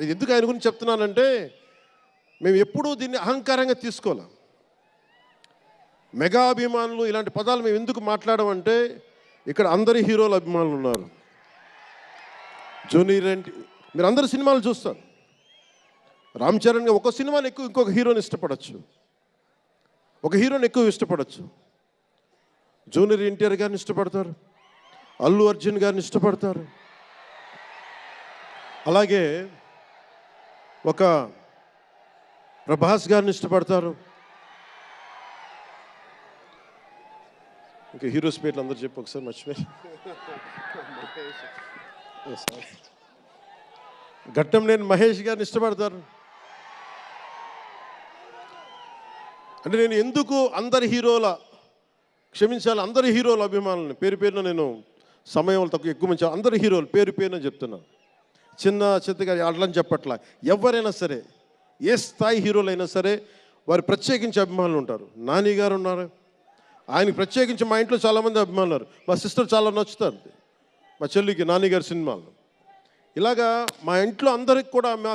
ఇది ఎందుకు ఆయన గురించి చెప్తున్నానంటే మేము ఎప్పుడూ దీన్ని అహంకారంగా తీసుకోలేం మెగా అభిమానులు ఇలాంటి పదాలు మేము ఎందుకు మాట్లాడమంటే ఇక్కడ అందరి హీరోల అభిమానులు ఉన్నారు. జూనియర్ ఎన్టీ మీరు అందరు సినిమాలు చూస్తారు. రామ్ చరణ్ ఒక సినిమాని ఎక్కువ ఇంకొక హీరోని ఇష్టపడచ్చు. ఒక హీరోని ఎక్కువ ఇష్టపడచ్చు. జూనియర్ ఎన్టీఆర్ గారిని ఇష్టపడతారు. అల్లు అర్జున్ గారిని ఇష్టపడతారు. అలాగే ఒక ప్రభాస్ గారిని ఇష్టపడతారు. ఇంకా హీరోస్ పేర్లు అందరు చెప్పు ఒకసారి మర్చిపోయి ఘట్టం నేను మహేష్ గారిని ఇష్టపడతారు. అంటే నేను ఎందుకు అందరి హీరోల క్షమించాలి అందరి హీరోల అభిమానులను పేరు పేరున నేను సమయం తక్కువ ఎక్కువ మంచి అందరి హీరోలు పేరు పేరున చెప్తున్నాను చిన్న చిత్తగా అట్లని చెప్పట్లా. ఎవరైనా సరే ఏ స్థాయి హీరోలైనా సరే వారు ప్రత్యేకించి అభిమానులు ఉంటారు. నాని గారు ఉన్నారు. ఆయనకి ప్రత్యేకించి మా ఇంట్లో చాలామంది అభిమానులు మా సిస్టర్ చాలా నచ్చుతారు మా చెల్లికి నాని గారి సినిమాలు. ఇలాగా మా ఇంట్లో అందరికి కూడా మాకు